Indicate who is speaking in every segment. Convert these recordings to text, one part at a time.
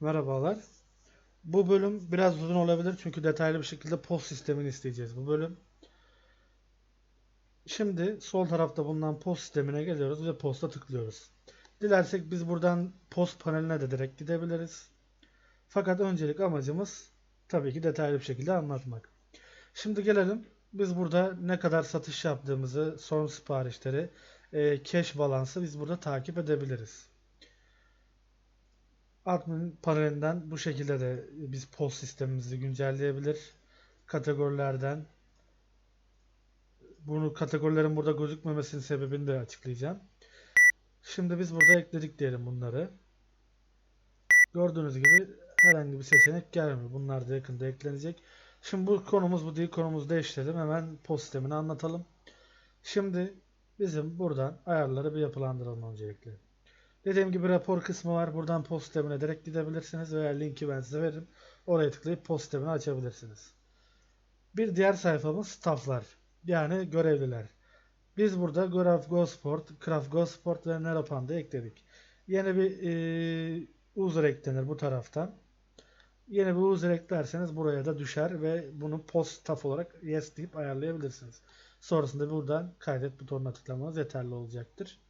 Speaker 1: Merhabalar. Bu bölüm biraz uzun olabilir çünkü detaylı bir şekilde post sistemini isteyeceğiz bu bölüm. Şimdi sol tarafta bulunan post sistemine geliyoruz ve posta tıklıyoruz. Dilersek biz buradan post paneline de direkt gidebiliriz. Fakat öncelik amacımız tabii ki detaylı bir şekilde anlatmak. Şimdi gelelim. Biz burada ne kadar satış yaptığımızı, son siparişleri, e, cash balansı biz burada takip edebiliriz. Admin panelinden bu şekilde de biz post sistemimizi güncelleyebilir. Kategorilerden bunu kategorilerin burada gözükmemesinin sebebini de açıklayacağım. Şimdi biz burada ekledik diyelim bunları. Gördüğünüz gibi herhangi bir seçenek gelmiyor. Bunlar da yakında eklenecek. Şimdi bu konumuz bu değil. Konumuzu değiştirelim. Hemen post sistemini anlatalım. Şimdi bizim buradan ayarları bir yapılandıralım öncelikle. Dediğim gibi rapor kısmı var. Buradan post sistemine direkt gidebilirsiniz veya linki ben size veririm. Oraya tıklayıp post sistemini açabilirsiniz. Bir diğer sayfamız stafflar. Yani görevliler. Biz burada Graph Go Sport, Craft Go Sport ve Neropand'ı ekledik. Yeni bir e, user eklenir bu taraftan. Yeni bir user eklerseniz buraya da düşer ve bunu post staff olarak yes deyip ayarlayabilirsiniz. Sonrasında buradan kaydet butonuna tıklamanız yeterli olacaktır.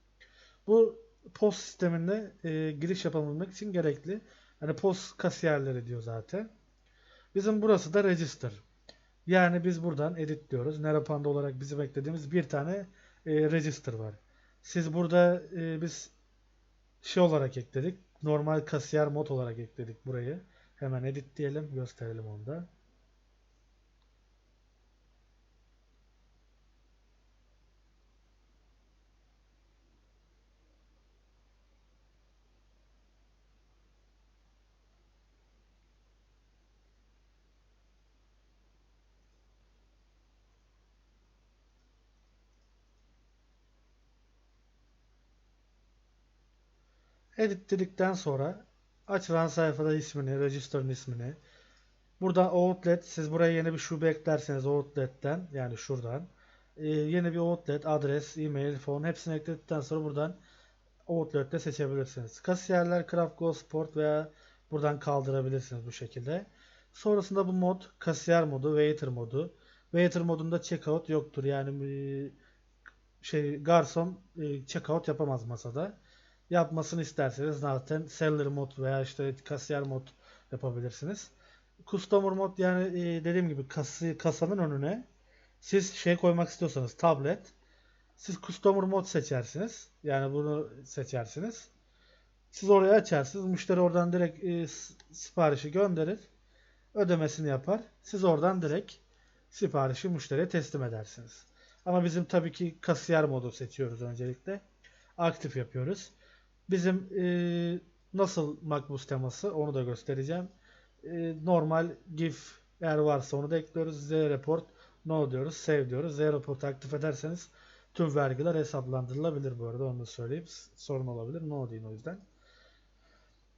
Speaker 1: Bu post sisteminde e, giriş yapabilmek için gerekli. Hani post kasiyerleri diyor zaten. Bizim burası da register. Yani biz buradan edit diyoruz. Neropanda olarak bizim eklediğimiz bir tane e, register var. Siz burada e, biz şey olarak ekledik. Normal kasiyer mod olarak ekledik burayı. Hemen edit diyelim. Gösterelim onu da. Edit dedikten sonra açılan sayfada ismini, register'ın ismini. Burada outlet, siz buraya yeni bir şube eklerseniz outlet'ten yani şuradan e, yeni bir outlet, adres, e-mail, phone hepsini ekledikten sonra buradan outlet'te seçebilirsiniz. Kasiyerler Craft Go Sport veya buradan kaldırabilirsiniz bu şekilde. Sonrasında bu mod kasiyer modu, waiter modu. Waiter modunda checkout yoktur. Yani e, şey garson e, checkout yapamaz masada yapmasını isterseniz zaten seller mod veya işte kasiyer mod yapabilirsiniz. Customer mod yani e, dediğim gibi kası, kasanın önüne siz şey koymak istiyorsanız tablet siz customer mod seçersiniz. Yani bunu seçersiniz. Siz oraya açarsınız. Müşteri oradan direkt e, siparişi gönderir. Ödemesini yapar. Siz oradan direkt siparişi müşteriye teslim edersiniz. Ama bizim tabii ki kasiyer modu seçiyoruz öncelikle. Aktif yapıyoruz. Bizim e, nasıl makbuz teması onu da göstereceğim. E, normal GIF eğer varsa onu da ekliyoruz. Z report no diyoruz. Save diyoruz. Z report aktif ederseniz tüm vergiler hesaplandırılabilir bu arada onu da söyleyeyim. Sorun olabilir. No deyin o yüzden.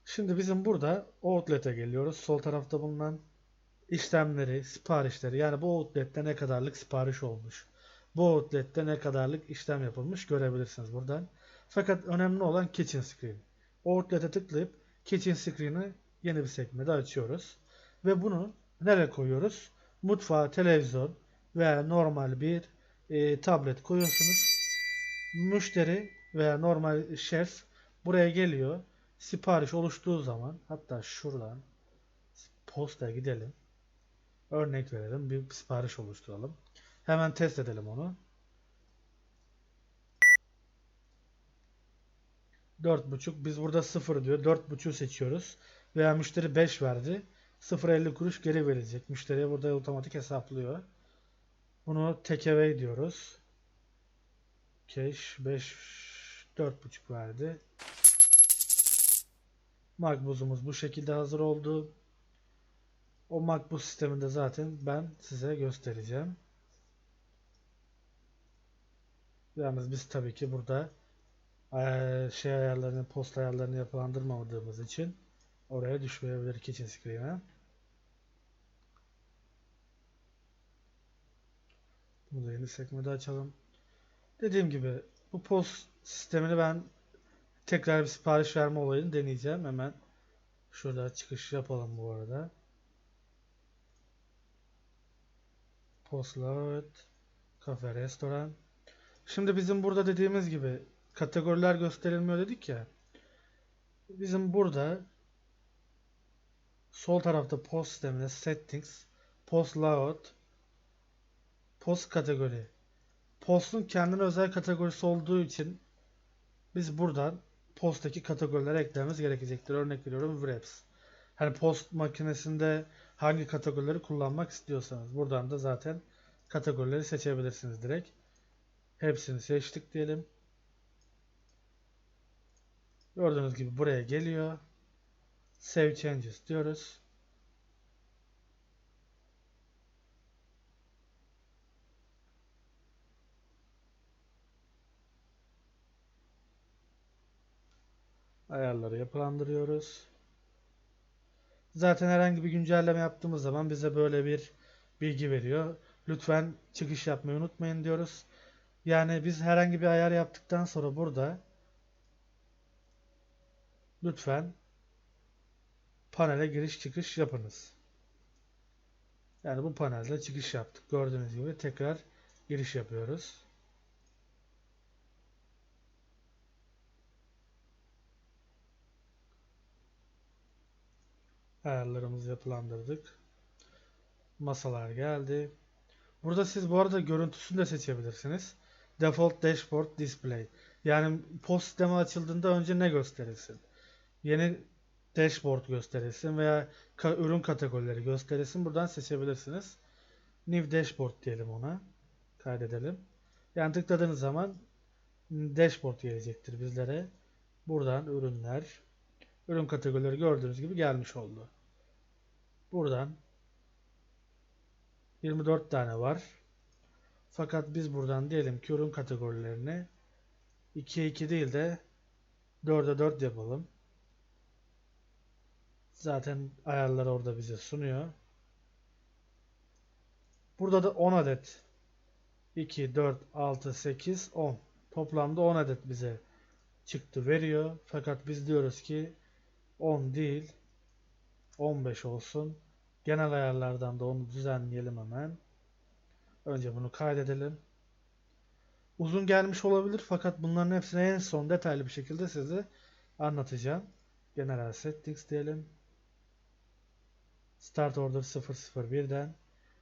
Speaker 1: Şimdi bizim burada outlet'e geliyoruz. Sol tarafta bulunan işlemleri, siparişleri yani bu outlet'te ne kadarlık sipariş olmuş. Bu outlet'te ne kadarlık işlem yapılmış görebilirsiniz buradan. Fakat önemli olan Kitchen Screen. Outlet'e tıklayıp Kitchen Screen'i yeni bir sekmede açıyoruz. Ve bunu nereye koyuyoruz? Mutfağa, televizyon veya normal bir e, tablet koyuyorsunuz. Müşteri veya normal şef buraya geliyor. Sipariş oluştuğu zaman hatta şuradan posta gidelim. Örnek verelim. Bir sipariş oluşturalım. Hemen test edelim onu. 4.5 biz burada 0 diyor. 4.5 seçiyoruz. Veya müşteri 5 verdi. 0.50 kuruş geri verecek. Müşteriye burada otomatik hesaplıyor. Bunu take away diyoruz. Cash 5 4.5 verdi. Makbuzumuz bu şekilde hazır oldu. O makbuz sisteminde zaten ben size göstereceğim. Yalnız biz tabii ki burada şey ayarlarını, post ayarlarını yapılandırmadığımız için oraya düşmeyebilir kitchen screen'e. Bunu da yeni sekmede açalım. Dediğim gibi bu post sistemini ben tekrar bir sipariş verme olayını deneyeceğim. Hemen Şurada çıkış yapalım bu arada. Postload, kafe, restoran. Şimdi bizim burada dediğimiz gibi kategoriler gösterilmiyor dedik ya. Bizim burada sol tarafta post sistemine settings, post layout, post kategori. Post'un kendine özel kategorisi olduğu için biz buradan posttaki kategorilere eklememiz gerekecektir. Örnek veriyorum wraps. Hani post makinesinde hangi kategorileri kullanmak istiyorsanız buradan da zaten kategorileri seçebilirsiniz direkt. Hepsini seçtik diyelim. Gördüğünüz gibi buraya geliyor. Save changes diyoruz. Ayarları yapılandırıyoruz. Zaten herhangi bir güncelleme yaptığımız zaman bize böyle bir bilgi veriyor. Lütfen çıkış yapmayı unutmayın diyoruz. Yani biz herhangi bir ayar yaptıktan sonra burada lütfen panele giriş çıkış yapınız. Yani bu panelde çıkış yaptık. Gördüğünüz gibi tekrar giriş yapıyoruz. Ayarlarımızı yapılandırdık. Masalar geldi. Burada siz bu arada görüntüsünü de seçebilirsiniz. Default Dashboard Display. Yani post sistemi açıldığında önce ne gösterilsin? Yeni dashboard gösterilsin veya ka- ürün kategorileri gösterilsin. Buradan seçebilirsiniz. New Dashboard diyelim ona. Kaydedelim. Yani tıkladığınız zaman dashboard gelecektir bizlere. Buradan ürünler, ürün kategorileri gördüğünüz gibi gelmiş oldu. Buradan 24 tane var. Fakat biz buradan diyelim ki ürün kategorilerini 2'ye 2 değil de 4'e 4 yapalım. Zaten ayarları orada bize sunuyor. Burada da 10 adet 2, 4, 6, 8, 10. Toplamda 10 adet bize çıktı veriyor. Fakat biz diyoruz ki 10 değil 15 olsun. Genel ayarlardan da onu düzenleyelim hemen. Önce bunu kaydedelim. Uzun gelmiş olabilir fakat bunların hepsini en son detaylı bir şekilde size anlatacağım. General Settings diyelim. Start Order 001'den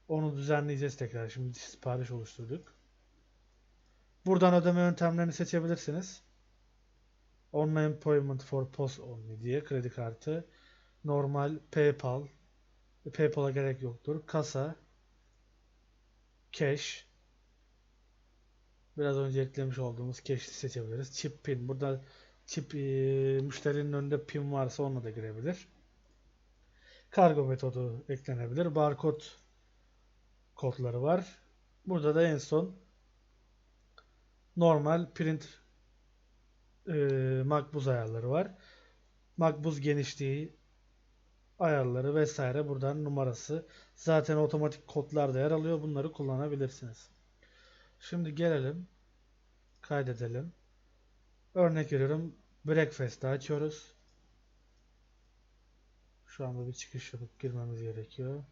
Speaker 1: onu düzenleyeceğiz tekrar. Şimdi sipariş oluşturduk. Buradan ödeme yöntemlerini seçebilirsiniz. Online Payment for Post Only diye kredi kartı, normal PayPal, PayPal'a gerek yoktur. Kasa, Cash, biraz önce eklemiş olduğumuz cash'i seçebiliriz. Chip pin. Burada chip müşterinin önünde pin varsa onunla da girebilir. Kargo metodu eklenebilir. Barkod kodları var. Burada da en son normal print e, makbuz ayarları var. Makbuz genişliği ayarları vesaire buradan numarası. Zaten otomatik kodlar da yer alıyor. Bunları kullanabilirsiniz. Şimdi gelelim. Kaydedelim. Örnek veriyorum. Breakfast'ı açıyoruz. Şu anda bir çıkış yapıp girmemiz gerekiyor.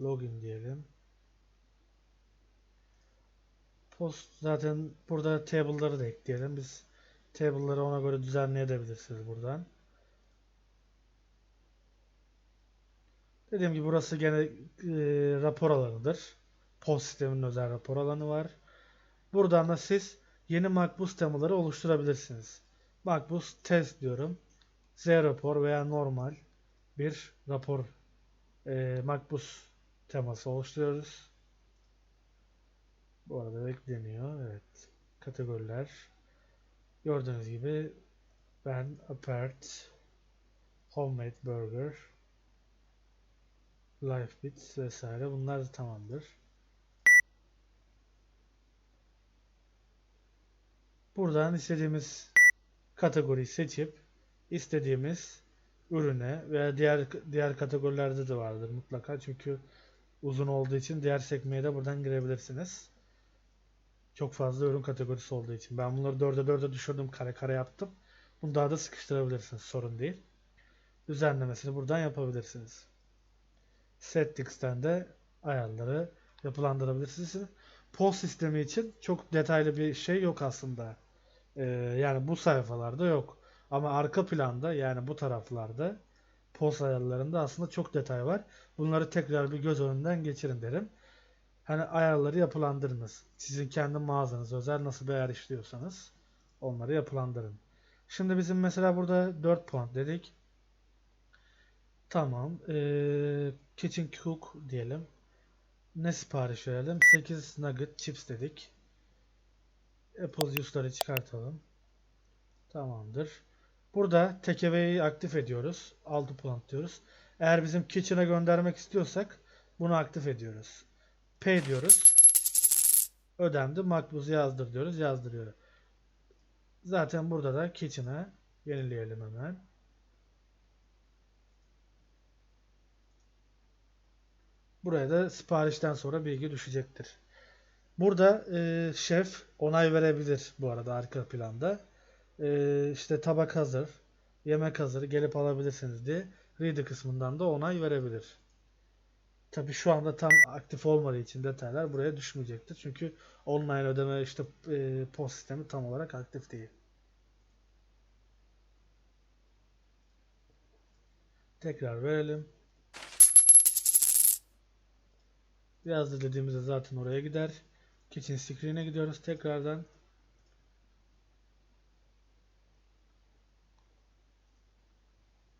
Speaker 1: Login diyelim. Post zaten burada table'ları da ekleyelim. Biz table'ları ona göre düzenleyebilirsiniz buradan. Dediğim gibi burası gene e, rapor alanıdır. Post sisteminin özel rapor alanı var. Buradan da siz yeni makbuz temaları oluşturabilirsiniz. Makbuz test diyorum. Z rapor veya normal bir rapor e, makbuz teması oluşturuyoruz. Bu arada bekleniyor. Evet. Kategoriler. Gördüğünüz gibi ben apart homemade burger life bits vesaire bunlar tamamdır. Buradan istediğimiz kategoriyi seçip istediğimiz ürüne veya diğer diğer kategorilerde de vardır mutlaka çünkü uzun olduğu için diğer sekmeye de buradan girebilirsiniz. Çok fazla ürün kategorisi olduğu için. Ben bunları 4'e 4'e düşürdüm. Kare kare yaptım. Bunu daha da sıkıştırabilirsiniz. Sorun değil. Düzenlemesini buradan yapabilirsiniz. Settings'ten de ayarları yapılandırabilirsiniz. Post sistemi için çok detaylı bir şey yok aslında. Ee, yani bu sayfalarda yok. Ama arka planda yani bu taraflarda post ayarlarında aslında çok detay var. Bunları tekrar bir göz önünden geçirin derim. Hani ayarları yapılandırınız. Sizin kendi mağazanız özel nasıl bir ayar işliyorsanız onları yapılandırın. Şimdi bizim mesela burada 4 puan dedik. Tamam. Ee, kitchen cook diyelim. Ne sipariş verelim? 8 nugget chips dedik. Apple çıkartalım. Tamamdır. Burada takeaway'i aktif ediyoruz. 6 puan diyoruz. Eğer bizim kitchen'a göndermek istiyorsak bunu aktif ediyoruz. Pay diyoruz. Ödendi. Makbuz'u yazdır diyoruz. Yazdırıyor. Zaten burada da kitchen'a yenileyelim hemen. Buraya da siparişten sonra bilgi düşecektir. Burada e, şef onay verebilir bu arada arka planda. E, işte tabak hazır, yemek hazır, gelip alabilirsiniz diye ready kısmından da onay verebilir. Tabi şu anda tam aktif olmadığı için detaylar buraya düşmeyecektir. Çünkü online ödeme işte e, post sistemi tam olarak aktif değil. Tekrar verelim. Yazdır dediğimizde zaten oraya gider. Kitchen screen'e gidiyoruz tekrardan.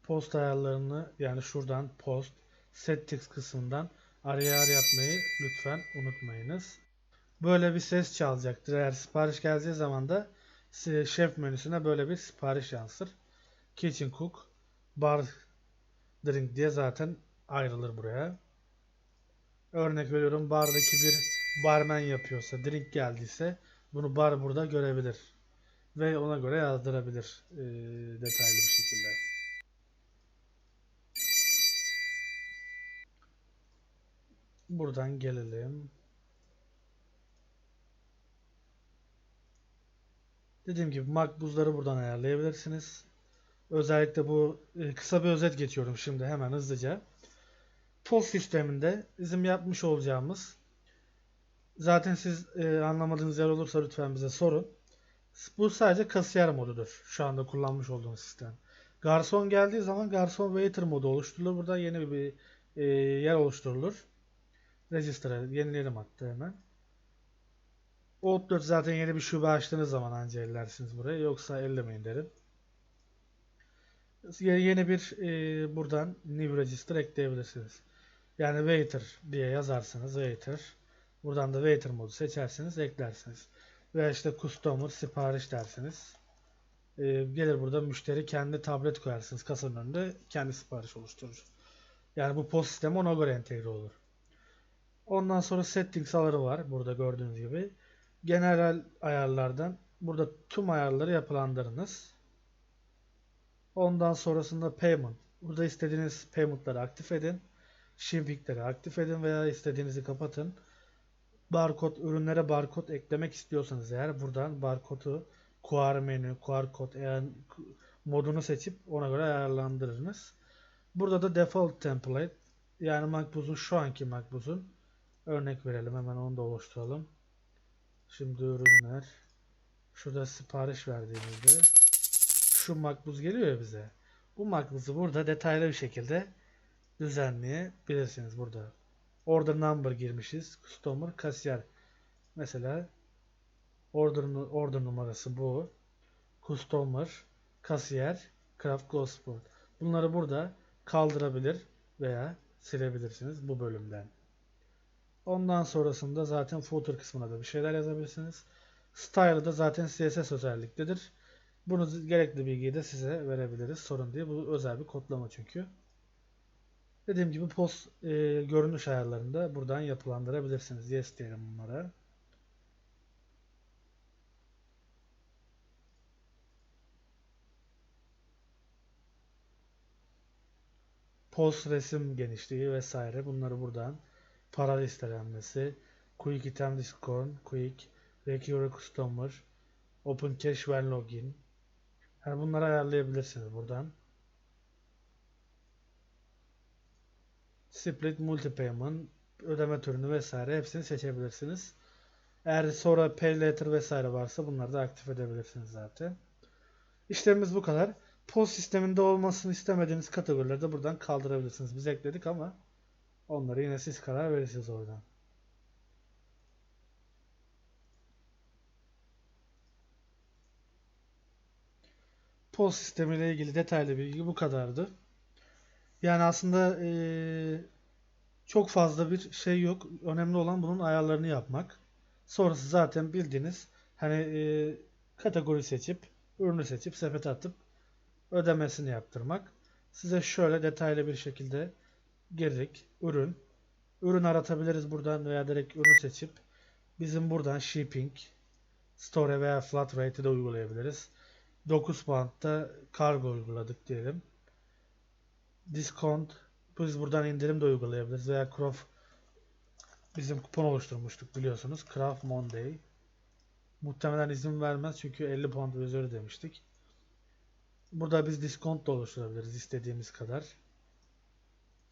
Speaker 1: Post ayarlarını yani şuradan post settings kısmından araya ar yapmayı lütfen unutmayınız. Böyle bir ses çalacaktır. Eğer sipariş geldiği zaman da şef menüsüne böyle bir sipariş yansır. Kitchen cook, bar drink diye zaten ayrılır buraya. Örnek veriyorum bardaki bir barmen yapıyorsa, drink geldiyse bunu bar burada görebilir. Ve ona göre yazdırabilir e, detaylı bir şekilde. Buradan gelelim. Dediğim gibi makbuzları buradan ayarlayabilirsiniz. Özellikle bu e, kısa bir özet geçiyorum şimdi hemen hızlıca. Post sisteminde bizim yapmış olacağımız zaten siz e, anlamadığınız yer olursa lütfen bize sorun. Bu sadece kasiyer modudur. Şu anda kullanmış olduğumuz sistem. Garson geldiği zaman garson waiter modu oluşturulur. Burada yeni bir e, yer oluşturulur. Register'a yenileyelim hatta hemen. Outlook zaten yeni bir şube açtığınız zaman anca ellersiniz buraya. Yoksa ellemeyin derim. Yeni bir e, buradan new register ekleyebilirsiniz. Yani waiter diye yazarsınız waiter. Buradan da waiter modu seçersiniz eklersiniz. Veya işte customer sipariş dersiniz. Ee, gelir burada müşteri kendi tablet koyarsınız kasanın önünde kendi sipariş oluşturur. Yani bu post sistemi ona göre entegre olur. Ondan sonra settings aları var burada gördüğünüz gibi. Genel ayarlardan burada tüm ayarları yapılandırınız. Ondan sonrasında payment. Burada istediğiniz payment'ları aktif edin. Shipping'leri aktif edin veya istediğinizi kapatın. Barkod ürünlere barkod eklemek istiyorsanız eğer buradan barkodu QR menü, QR kod eğer modunu seçip ona göre ayarlandırırız. Burada da default template yani makbuzun şu anki makbuzun örnek verelim hemen onu da oluşturalım. Şimdi ürünler şurada sipariş verdiğimizde şu makbuz geliyor ya bize. Bu makbuzu burada detaylı bir şekilde düzenleyebilirsiniz burada. Order number girmişiz. Customer kasiyer. Mesela order, order numarası bu. Customer kasiyer craft closeboard. Bunları burada kaldırabilir veya silebilirsiniz bu bölümden. Ondan sonrasında zaten footer kısmına da bir şeyler yazabilirsiniz. Style'ı da zaten CSS özelliktedir. Bunu gerekli bilgiyi de size verebiliriz. Sorun değil. Bu özel bir kodlama çünkü. Dediğim gibi post e, görünüş ayarlarında buradan yapılandırabilirsiniz. Yes diyelim bunlara. Post resim genişliği vesaire bunları buradan para listelenmesi, quick item discount, quick Recurring Customer, Open Cache when Login. Yani bunları ayarlayabilirsiniz buradan. Split Multipayment, ödeme türünü vesaire hepsini seçebilirsiniz. Eğer sonra Pay Later vesaire varsa bunları da aktif edebilirsiniz zaten. İşlemimiz bu kadar. POS sisteminde olmasını istemediğiniz kategorileri de buradan kaldırabilirsiniz. Biz ekledik ama onları yine siz karar verirsiniz oradan. POS sistemiyle ilgili detaylı bilgi bu kadardı. Yani aslında eee, çok fazla bir şey yok. Önemli olan bunun ayarlarını yapmak. Sonrası zaten bildiğiniz hani eee, kategori seçip, ürünü seçip sepete atıp ödemesini yaptırmak. Size şöyle detaylı bir şekilde girdik. Ürün. Ürün aratabiliriz buradan veya direkt ürünü seçip bizim buradan shipping, store veya flat rate'i de uygulayabiliriz. 9 pound'da kargo uyguladık diyelim. Discount biz buradan indirim de uygulayabiliriz veya Craft bizim kupon oluşturmuştuk biliyorsunuz. Craft Monday. Muhtemelen izin vermez çünkü 50 pound üzeri demiştik. Burada biz discount da oluşturabiliriz istediğimiz kadar.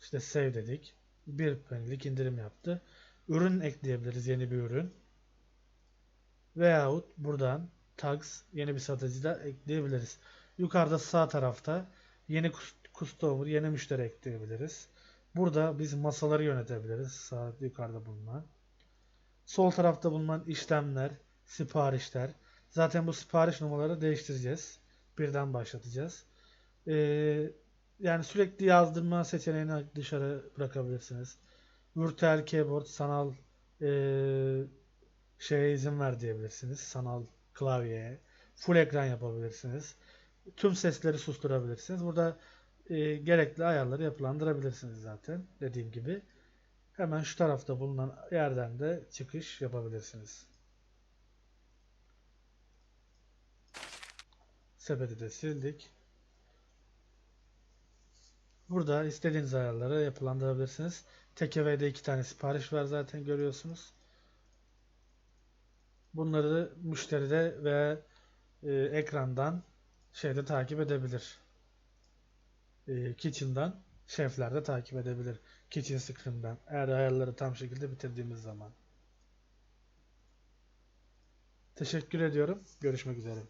Speaker 1: İşte save dedik. 1 penny'lik indirim yaptı. Ürün ekleyebiliriz yeni bir ürün. Veyahut buradan tags yeni bir satıcı da ekleyebiliriz. Yukarıda sağ tarafta yeni customer, yeni müşteri ekleyebiliriz. Burada biz masaları yönetebiliriz. Sağ yukarıda bulunan. Sol tarafta bulunan işlemler, siparişler. Zaten bu sipariş numaraları değiştireceğiz. Birden başlatacağız. Ee, yani sürekli yazdırma seçeneğini dışarı bırakabilirsiniz. Virtual keyboard, sanal ee, şeye izin ver diyebilirsiniz. Sanal klavyeye. Full ekran yapabilirsiniz. Tüm sesleri susturabilirsiniz. Burada e, gerekli ayarları yapılandırabilirsiniz zaten. Dediğim gibi. Hemen şu tarafta bulunan yerden de çıkış yapabilirsiniz. Sepeti de sildik. Burada istediğiniz ayarları yapılandırabilirsiniz. TKV'de iki tane sipariş var zaten görüyorsunuz. Bunları müşteride ve e, ekrandan şeyde takip edebilir. E, Kitchen'dan şefler de takip edebilir. Kitchen Screen'den. Eğer ayarları tam şekilde bitirdiğimiz zaman. Teşekkür ediyorum. Görüşmek üzere.